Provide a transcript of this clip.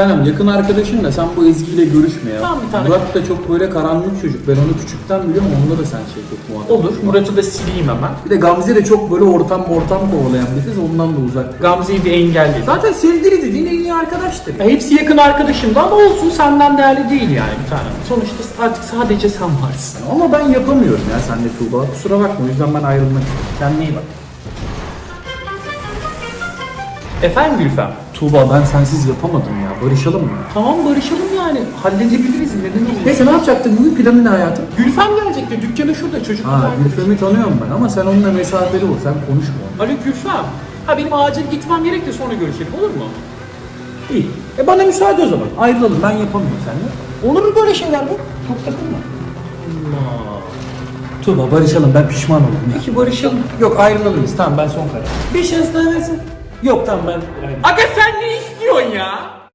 Canım yakın arkadaşın da sen bu Ezgi ile görüşme ya. Tamam, bir tane- Murat da çok böyle karanlık çocuk. Ben onu küçükten biliyorum. Onunla da sen şey çok muhatap. Olur. Murat'ı da sileyim hemen. Bir de Gamze de çok böyle ortam ortam kovalayan bir kız. Ondan da uzak. Gamze'yi bir engelledim. Zaten sevgili dediğin en iyi arkadaştır. Ya hepsi yakın arkadaşımdı ama olsun senden değerli değil yani bir tane. Sonuçta artık sadece sen varsın. Ama ben yapamıyorum ya senle Tuğba. Kusura bakma. O yüzden ben ayrılmak istiyorum. Kendine iyi bak. Efendim Gülfem? Tuğba ben sensiz yapamadım ya. Barışalım mı? Tamam barışalım yani. Halledebiliriz. Neden olmasın? Neyse ne yapacaktın? Bugün planın ne hayatım? Gülfem gelecekti. Dükkanı şurada çocuk. Ha Gülfem'i tanıyorum ben ama sen onunla mesafeli ol. Sen konuşma. Alo Gülfem. Ha benim acil gitmem gerek de sonra görüşelim olur mu? İyi. E bana müsaade o zaman. Ayrılalım. Ben yapamıyorum seninle. Olur böyle şeyler bu. Çok takılma. Tuğba barışalım. Ben pişman oldum. ya. Peki barışalım. Yok ayrılalım biz. Tamam ben son karar. Bir şans daha versin. Yok tamam ben. Aga sen ne istiyorsun ya?